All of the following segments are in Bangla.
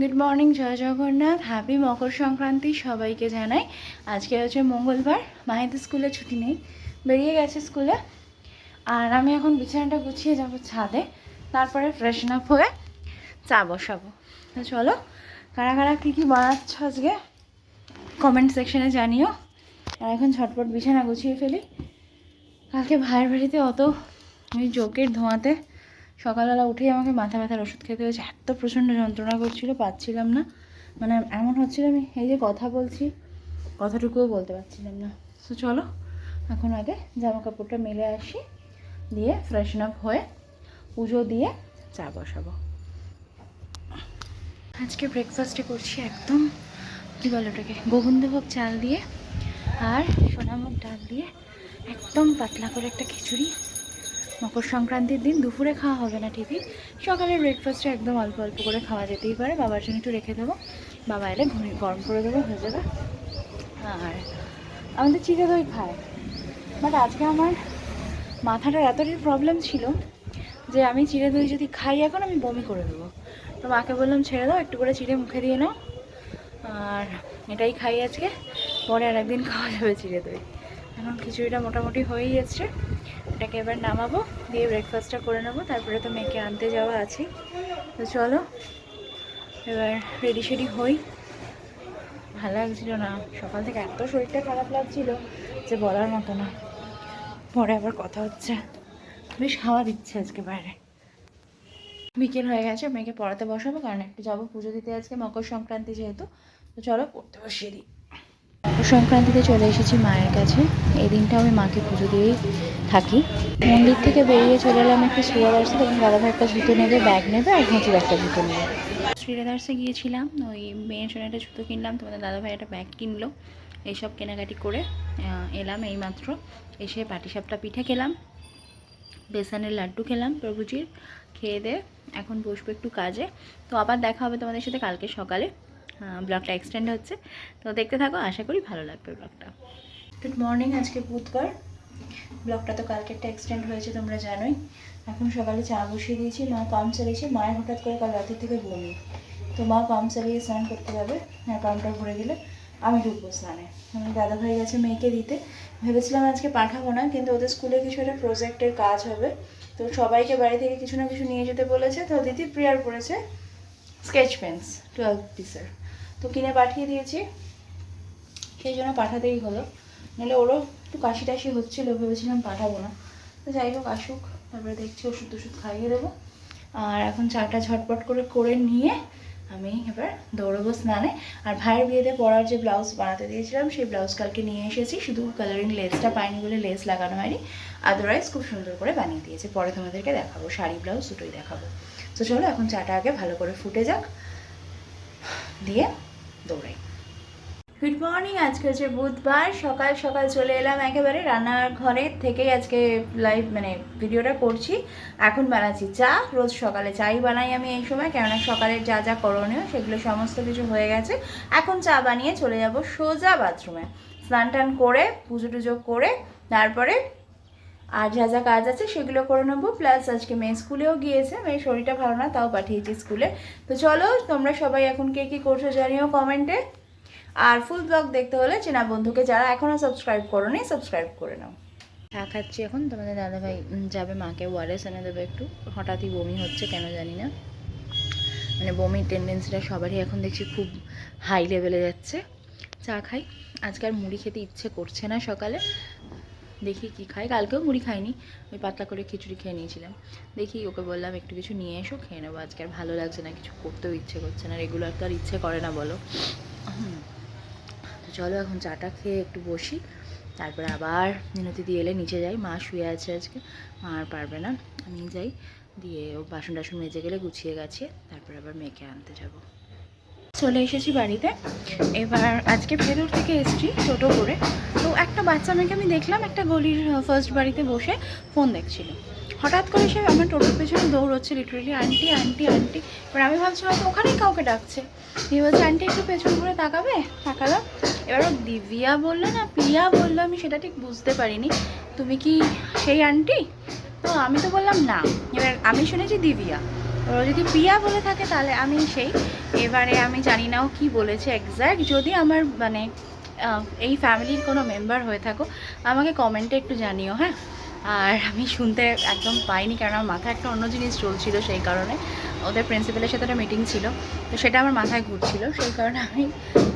Good morning Jai Jagannath happy Makar Sankranti সবাইকে জানাই। আজকে হচ্ছে মঙ্গলবার মাহিতে স্কুলে ছুটি নেই। বেরিয়ে গেছে স্কুলে। আর আমি এখন বিছানাটা গুছিয়ে যাব ছাদে। তারপরে ফ্রেশন আপ হয়ে চা বসাবো। তো চলো, কারা কারা কী কী বানাচ্ছ আজকে? কমেন্ট সেকশনে জানিও। আর এখন ঝটপট বিছানা গুছিয়ে ফেলি। কালকে ভাইয়ের বাড়িতে অত ওই জোকের ধোঁয়াতে সকালবেলা উঠেই আমাকে মাথা ব্যথার ওষুধ খেতে হয়েছে। এত প্রচণ্ড যন্ত্রণা করছিল, পাচ্ছিলাম না। মানে এমন হচ্ছিল আমি এই যে কথা বলছি, কথাটুকুও বলতে পারছিলাম না। তো চলো, এখন আগে জামা কাপড়টা মেলে আসি, দিয়ে ফ্রেশন আপ হয়ে পুজো দিয়ে চা বসাবো। আজকে ব্রেকফাস্টে করছি একদম, কী বলে ওটাকে, গোবিন্দভোগ চাল দিয়ে আর সোনামুখ ডাল দিয়ে একদম পাতলা করে একটা খিচুড়ি। মকর সংক্রান্তির দিন দুপুরে খাওয়া হবে না, ঠিকই? সকালে ব্রেকফাস্টে একদম অল্প অল্প করে খাওয়া যেতেই পারে। বাবার জন্য একটু রেখে দেবো। বাবা এলে ঘুমিয়ে গরম করে দেবো, হয়ে যাবে। আর আমাদের চিড়ে দই খায়। বাট আজকে আমার মাথাটার এতটাই প্রবলেম ছিল যে আমি চিড়ে দই যদি খাই, এখন আমি বমি করে দেবো। তো মাকে বললাম, ছেড়ে দাও, একটু করে চিড়ে মুখে দিয়ে নাও। আর এটাই খাই আজকে। পরে আর একদিন খাওয়া যাবে চিড়ে দই। এখন খিচুড়িটা মোটামুটি হয়েই যাচ্ছে এটাকে এবার নামাবো, দিয়ে ব্রেকফাস্টটা করে নেব, তারপরে তো মেয়েকে আনতে যাওয়া আছে। তো চলো, এবার রেডি সেডি হই। ভালো লাগছিল না, সকাল থেকে এত শরীরটা খারাপ লাগছিল যে বলার মতো না। পরে আবার কথা হচ্ছে। বেশ হাওয়া দিচ্ছে আজকে বাইরে। বিকেল হয়ে গেছে, মেয়েকে পড়াতে বসাবো, কারণ একটু যাব পুজো দিতে আজকে মকর সংক্রান্তি যেহেতু। তো চলো পড়তে বসিয়ে দিই। সংক্রান্তিতে চলে এসেছি মায়ের কাছে। এই দিনটা আমি মাকে পুজো দিয়েই থাকি। মন্দির থেকে বেরিয়ে চলে এলাম একটু শ্রীরাদার্সে তখন দাদাভাই একটা জুতো নেবে, ব্যাগ নেবে আর ঘুঁচির একটা জুতো নেবে। শ্রীরাদার্সে গিয়েছিলাম, ওই মেয়ের জন্য একটা জুতো কিনলাম, তোমাদের দাদাভাই একটা ব্যাগ কিনলো। এইসব কেনাকাটি করে এলাম এইমাত্র। এসে পাটিসাপটা পিঠে খেলাম, বেসনের লাড্ডু খেলাম প্রভুজির, খেয়ে দিয়ে এখন বসবো একটু কাজে। তো আবার দেখা হবে তোমাদের সাথে কালকে সকালে। ব্লগটা এক্সটেন্ড হচ্ছে। তো দেখতে থাকো, আশা করি ভালো লাগবে ব্লগটা। গুড মর্নিং আজকে বুধবার। ব্লগটা তো কালকে একটা এক্সটেন্ড হয়েছে, তোমরা জানোই। এখন সকালে চা বসিয়ে দিয়েছি, মা পাম্প চালিয়েছে। মায়ের হঠাৎ করে কাল রাতের থেকে বমি। তো মা পাম্প চালিয়ে স্নান করতে যাবে। হ্যাঁ পাম্পটা ভরে দিলে আমি ঢুকবো স্নানে। আমার দাদা ভাই গেছে মেয়েকে দিতে। ভেবেছিলাম আজকে পাঠাবো না, কিন্তু ওদের স্কুলে কিছু একটা প্রজেক্টের কাজ হবে। তো সবাইকে বাড়ি থেকে কিছু না কিছু নিয়ে যেতে বলেছে। তো দিদি প্রেয়ার করেছে স্কেচ পেন্স টুয়েলভ পিসের তো কিনে পাঠিয়ে দিয়েছি। সেই জন্য পাঠাতেই হলো। নাহলে ওরও একটু কাশি টাশি হচ্ছিল, ভেবেছিলাম পাঠাবো না। তো যাই হোক, আসুক, তারপরে দেখছি ওষুধ টষুধ খাইয়ে দেবো। আর এখন চাটা ঝটপট করে করে নিয়ে আমি এবার দৌড়বো স্নানে। আর ভাইয়ের বিয়েতে পরার যে ব্লাউজ বানাতে দিয়েছিলাম, সেই ব্লাউজ কালকে নিয়ে এসেছি। শুধু কালারিং লেসটা পাইনি বলে লেস লাগানো হয়নি। আদারওয়াইজ খুব সুন্দর করে বানিয়ে দিয়েছে। পরে তোমাদেরকে দেখাবো। শাড়ি, ব্লাউজ দুটোই দেখাবো। তো চলো, এখন চাটা আগে ভালো করে ফুটে যাক। দিয়ে দৌড়াই। গুড মর্নিং আজকে হচ্ছে বুধবার, সকাল সকাল চলে এলাম একেবারে রান্নার ঘরে থেকেই আজকে লাইভ মানে ভিডিওটা করছি। এখন বানাচ্ছি চা, রোজ সকালে চাই বানাই আমি এই সময়, কেননা সকালের যা যা করণীয় সেগুলো সমস্ত কিছু হয়ে গেছে। এখন চা বানিয়ে চলে যাব সোজা বাথরুমে স্নান টান করে পুজো টুজো করে, তারপরে আর যা যা কাজ আছে সেগুলো করে নেব। প্লাস আজকে মেয়ে স্কুলেও গিয়েছে মেয়ের শরীরটা ভালো না, তাও পাঠিয়েছি স্কুলে। তো চলো, তোমরা সবাই এখন কে কী করছ জানিও কমেন্টে আর ফুল ব্লগ দেখতে হলে চেনা বন্ধুকে যারা এখনও সাবস্ক্রাইব করো নি সাবস্ক্রাইব করে নাও। চা খাচ্ছি এখন, তোমাদের দাদাভাই যাবে মাকে ওয়ারেস এনে দেবে একটু। হঠাৎই বমি হচ্ছে, কেন জানি না। মানে বমির টেন্ডেন্সিটা সবারই এখন দেখছি খুব হাই লেভেলে যাচ্ছে। চা খাই। আজকে আর মুড়ি খেতে ইচ্ছে করছে না সকালে। দেখি কি খাই। কালকেও মুড়ি খাইনি, ওই পাতলা করে খিচুড়ি খেয়ে নিয়েছিলাম। দেখি ওকে বললাম, একটু কিছু নিয়ে এসো, খেয়ে নেব। আজকে আর ভালো লাগছে না, কিছু করতেও ইচ্ছে করছে না, রেগুলার তো আর ইচ্ছে করে না, বলো। তো চলো এখন চাটা খেয়ে একটু বসি। তারপরে আবার মিনতি দিয়ে এলে নিচে যাই। মা শুয়ে আছে আজকে, মা আর পারবে না। আমি যাই, দিয়ে ও বাসন টাসন মেজে গেলে গুছিয়ে গেছে। তারপরে আবার মেয়েকে আনতে যাব। চলে এসেছি বাড়িতে। এবার আজকে ভেতর থেকে এসেছি টোটো করে। তো একটা বাচ্চা মেয়েকে আমি দেখলাম, একটা গলির ফার্স্ট বাড়িতে বসে ফোন দেখছিল। হঠাৎ করে সে আমার টোটোর পেছনে দৌড়চ্ছে লিটারেলি আন্টি আন্টি আন্টি। এবার আমি ভাবছি, হয়তো ওখানেই কাউকে ডাকছে। দিয়ে বলছে, আন্টি, একটু পেছন করে তাকাবে? তাকালাম এবার ও দিব্যা বলল না, প্রিয়া বলল, আমি সেটা ঠিক বুঝতে পারিনি। তুমি কি সেই আন্টি? তো আমি তো বললাম, না। এবার আমি শুনেছি দিব্যা তো যদি প্রিয়া বলে থাকে তাহলে আমি সেই। এবারে আমি জানি না ও কী বলেছে এক্স্যাক্ট যদি আমার মানে এই ফ্যামিলির কোনো মেম্বার হয়ে থাকো, আমাকে কমেন্টে একটু জানিও হ্যাঁ? আর আমি শুনতে একদম পাইনি, কারণ আমার মাথায় একটা অন্য জিনিস চলছিল সেই কারণে। ওদের প্রিন্সিপালের সাথে একটা মিটিং ছিল, তো সেটা আমার মাথায় ঘুরছিল, সেই কারণে আমি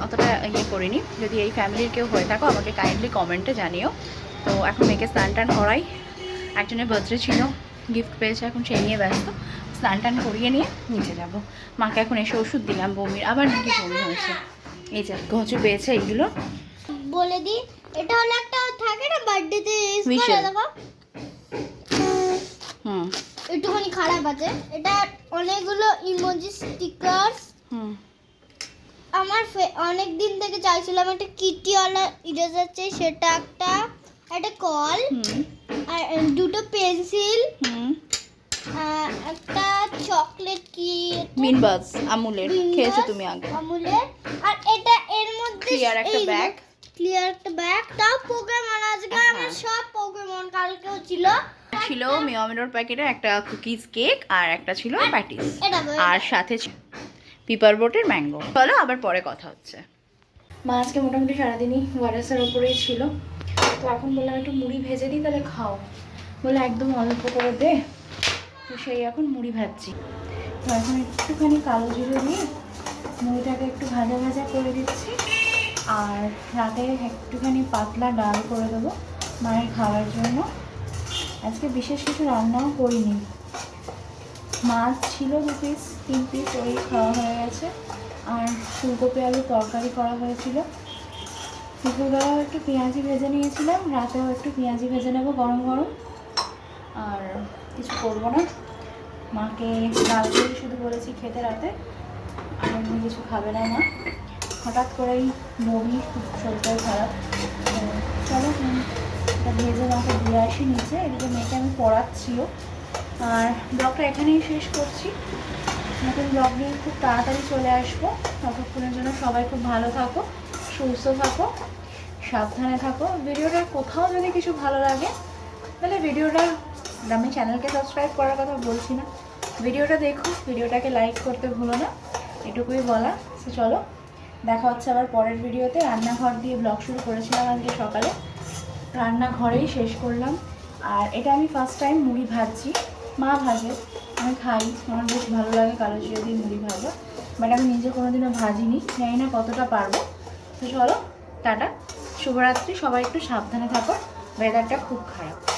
অতটা ইয়ে করিনি। যদি এই ফ্যামিলির কেউ হয়ে থাকো, আমাকে কাইন্ডলি কমেন্টে জানিও। তো এখন মেয়েকে স্নান টান করাই। একজনের বার্থডে ছিল গিফট পেয়েছে, এখন সেই নিয়ে ব্যস্ত। স্নান টান করিয়ে নিয়ে নিচে যাব। মাকে এখন এসে ওষুধ দিলাম বমির আবার নাকি বমি হয়েছে। এই যে ঘচু পেয়েছে এইগুলো। বলে দি এটা হলো একটা থাকে না বার্থডেতে হুম। একটুখানি খারাপ আছে। এটা অনেকগুলো ইমোজি স্টিকার্স। হুম। আমার অনেক দিন থেকে চাইছিলাম একটা কিটিওয়ালা ইরেজার চাই সেটা একটা একটা কল হুম। আর দুটো পেন্সিল। হুম। একটা চকলেট কি মিনবাস আমুলের খেয়েছো তুমি আগে। আমুলের। আর এটা এর মধ্যে Clear একটা bag। ক্লিয়ার একটা ব্যাগ তাও পোকেমন আজকে। আমার সব পোকেমন কালকেও ছিল। ছিল মিওমিনোর প্যাকেটে একটা কুকিজ কেক আর একটা ছিল প্যাটিস আর সাথে পিপার বোটের ম্যাঙ্গো চলো আবার পরে কথা হচ্ছে। মা আজকে মোটামুটি সারাদিনই ওয়ারেসের ওপরেই ছিল। তো এখন বললাম একটু মুড়ি ভেজে দিই তাহলে খাও। বলে একদম অল্প করে দে। তো সেই এখন মুড়ি ভাজছি। তো এখন একটুখানি কালো জিরে দিয়ে মুড়িটাকে একটু ভাজা ভাজা করে দিচ্ছি। আর রাতে একটুখানি পাতলা ডাল করে দেবো মায়ের খাওয়ার জন্য। আজকে বিশেষ কিছু রান্নাও করিনি। মাছ ছিল দু পিস তিন পিস ওই খাওয়া হয়ে গেছে। আর ফুলকপি আলু তরকারি করা হয়েছিল। দুপুরবেলাও একটু পেঁয়াজি ভেজে নিয়েছিলাম, রাতেও একটু পেঁয়াজি ভেজে নেব গরম গরম। কিছু করব না। মাকে ডাল দিয়ে শুধু বলেছি খেতে রাতে। আর এমনি কিছু খাবে না মা। হঠাৎ করেই বমি খুব শরীরটাও খারাপ। চলো এটা ভেজে মাকে দিয়ে আসি নিচে। এদিকে মেয়েকে আমি পড়াচ্ছিও। আর ব্লগটা এখানেই শেষ করছি। নতুন ব্লগ নিয়ে খুব তাড়াতাড়ি চলে আসব। ততক্ষণের জন্য সবাই খুব ভালো থাকো, সুস্থ থাকো, সাবধানে থাকো। ভিডিওটার কোথাও যদি কিছু ভালো লাগে, তাহলে ভিডিওটা আমি চ্যানেলকে সাবস্ক্রাইব করার কথা বলছি না। ভিডিওটা দেখো, ভিডিওটাকে লাইক করতে ভুলো না, এটুকুই বলা। তো চলো, দেখা হচ্ছে আবার পরের ভিডিওতে। রান্নাঘর দিয়ে ব্লগ শুরু করেছিলাম আজকে সকালে। রান্নাঘরেই শেষ করলাম। আর এটা আমি ফার্স্ট টাইম মুড়ি ভাজছি। মা ভাজে, আমি খাই, আমার বেশ ভালো লাগে কালো জিরে দিয়ে মুড়ি ভাজা। বাট আমি নিজে কোনোদিনও ভাজিনি, জানি না কতটা পারব। তো চলো, টাটা, শুভরাত্রি, সবাই একটু সাবধানে থাকো ওয়েদারটা খুব খারাপ।